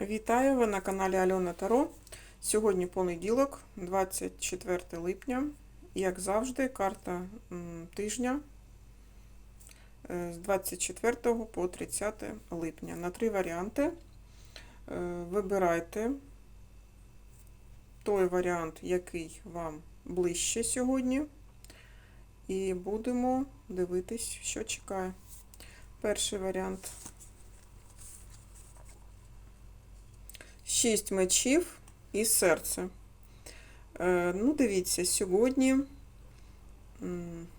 Вітаю ви на каналі Альона Таро. Сьогодні понеділок, 24 липня. Як завжди, карта тижня е, з 24 по 30 липня. На три варіанти. Е, Вибирайте той варіант, який вам ближче сьогодні. І будемо дивитись, що чекає. Перший варіант. Шість мечів і серце. Е, ну, дивіться, сьогодні,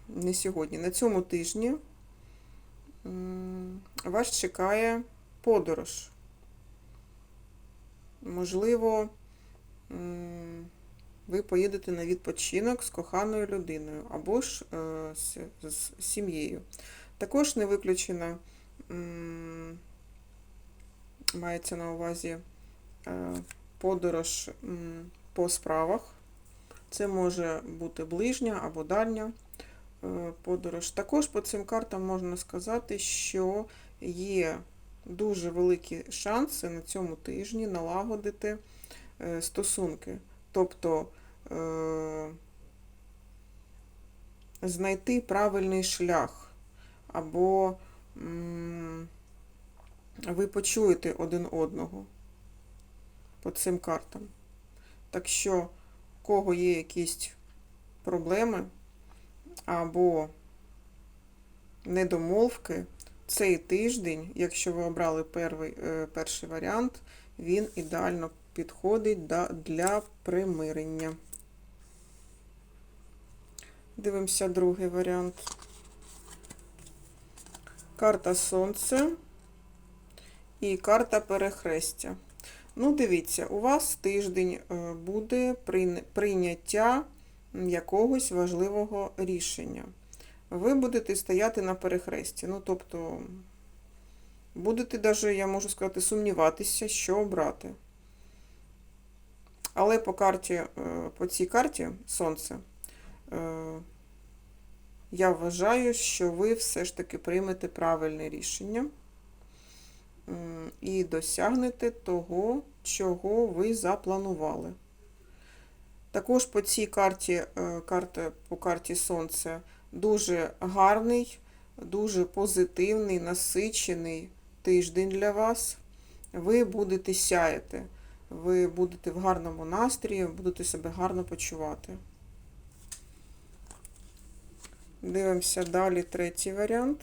не сьогодні, на цьому тижні вас чекає подорож. Можливо, ви поїдете на відпочинок з коханою людиною або ж е, з, з сім'єю. Також не виключено, мається на увазі подорож по справах. Це може бути ближня або дальня е, подорож. Також по цим картам можна сказати, що є дуже великі шанси на цьому тижні налагодити е, стосунки. Тобто е, знайти правильний шлях, або ви почуєте один одного по цим картам. Так що, у кого є якісь проблеми або недомовки, цей тиждень, якщо ви обрали перший, перший варіант, він ідеально підходить для примирення. Дивимося другий варіант. Карта Сонце і карта перехрестя. Ну, дивіться, у вас тиждень е, буде прийняття якогось важливого рішення. Ви будете стояти на перехресті. Ну, тобто, будете даже, я можу сказати, сумніватися, що обрати. Але по карті, е, по цій карті Сонце, е, я вважаю, що ви все ж таки приймете правильне рішення і досягнете того, чого ви запланували. Також по цій карті, е, карта, по карті Сонце дуже гарний, дуже позитивний, насичений тиждень для вас. Ви будете сяяти, ви будете в гарному настрої, будете себе гарно почувати. Дивимося далі третій варіант.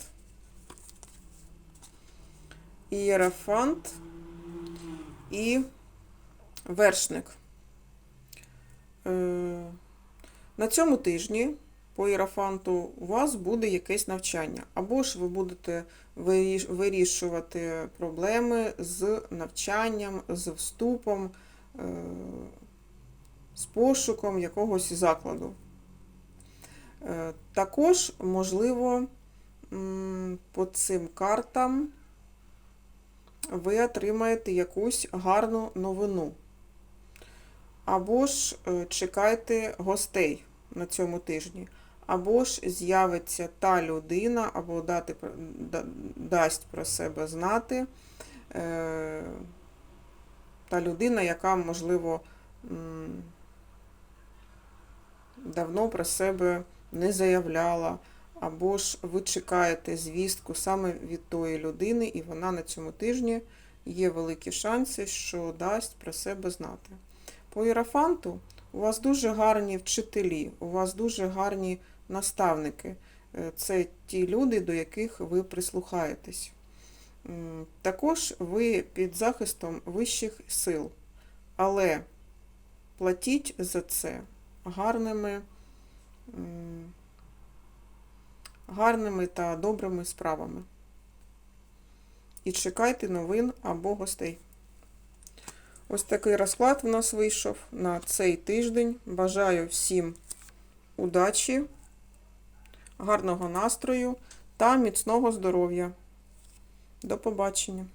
Ієрафант і вершник. Е, На цьому тижні по іерафанту у вас буде якесь навчання. Або ж ви будете вирішувати проблеми з навчанням, з вступом, е, з пошуком якогось закладу. Е, Також, можливо, по цим картам ви отримаєте якусь гарну новину. Або ж е, чекайте гостей на цьому тижні, або ж з'явиться та людина, або дати, дасть про себе знати е, та людина, яка, можливо, давно про себе не заявляла, або ж ви чекаєте звістку саме від тої людини, і вона на цьому тижні є великі шанси, що дасть про себе знати. По іерафанту у вас дуже гарні вчителі, у вас дуже гарні наставники. Е, Це ті люди, до яких ви прислухаєтесь. Також ви під захистом вищих сил, але платіть за це гарними, гарними та добрими справами. І чекайте новин або гостей. Ось такий розклад в нас вийшов на цей тиждень. Бажаю всім удачі, гарного настрою та міцного здоров'я. До побачення!